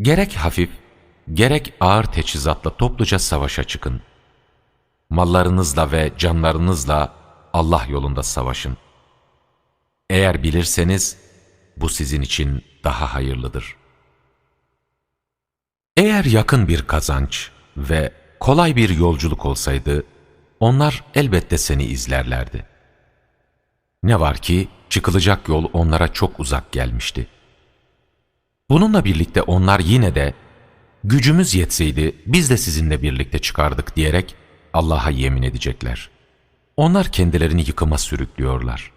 Gerek hafif, gerek ağır teçhizatla topluca savaşa çıkın. Mallarınızla ve canlarınızla Allah yolunda savaşın. Eğer bilirseniz bu sizin için daha hayırlıdır. Eğer yakın bir kazanç ve kolay bir yolculuk olsaydı, onlar elbette seni izlerlerdi. Ne var ki çıkılacak yol onlara çok uzak gelmişti. Bununla birlikte onlar yine de gücümüz yetseydi biz de sizinle birlikte çıkardık diyerek Allah'a yemin edecekler. Onlar kendilerini yıkıma sürüklüyorlar.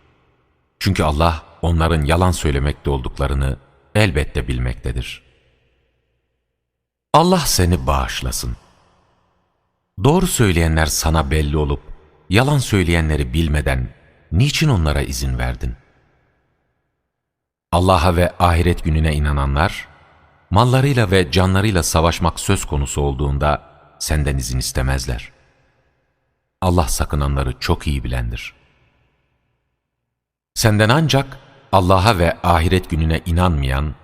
Çünkü Allah onların yalan söylemekte olduklarını elbette bilmektedir. Allah seni bağışlasın. Doğru söyleyenler sana belli olup, yalan söyleyenleri bilmeden niçin onlara izin verdin? Allah'a ve ahiret gününe inananlar, mallarıyla ve canlarıyla savaşmak söz konusu olduğunda senden izin istemezler. Allah sakınanları çok iyi bilendir. Senden ancak Allah'a ve ahiret gününe inanmayan,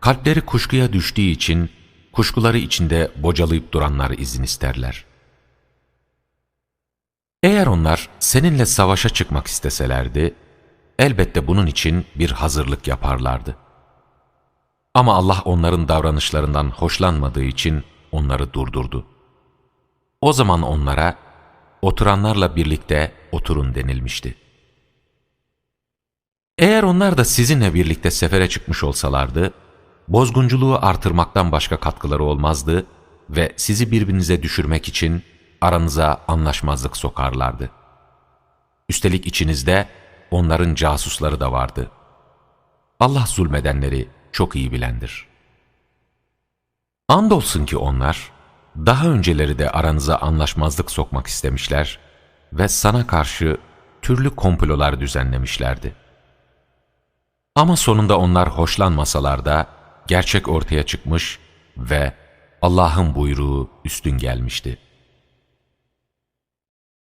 kalpleri kuşkuya düştüğü için kuşkuları içinde bocalayıp duranlar izin isterler. Eğer onlar seninle savaşa çıkmak isteselerdi, elbette bunun için bir hazırlık yaparlardı. Ama Allah onların davranışlarından hoşlanmadığı için onları durdurdu. O zaman onlara, oturanlarla birlikte oturun denilmişti. Eğer onlar da sizinle birlikte sefere çıkmış olsalardı, bozgunculuğu artırmaktan başka katkıları olmazdı ve sizi birbirinize düşürmek için aranıza anlaşmazlık sokarlardı. Üstelik içinizde onların casusları da vardı. Allah zulmedenleri çok iyi bilendir. Andolsun ki onlar, daha önceleri de aranıza anlaşmazlık sokmak istemişler ve sana karşı türlü komplolar düzenlemişlerdi. Ama sonunda onlar hoşlanmasalar da gerçek ortaya çıkmış ve Allah'ın buyruğu üstün gelmişti.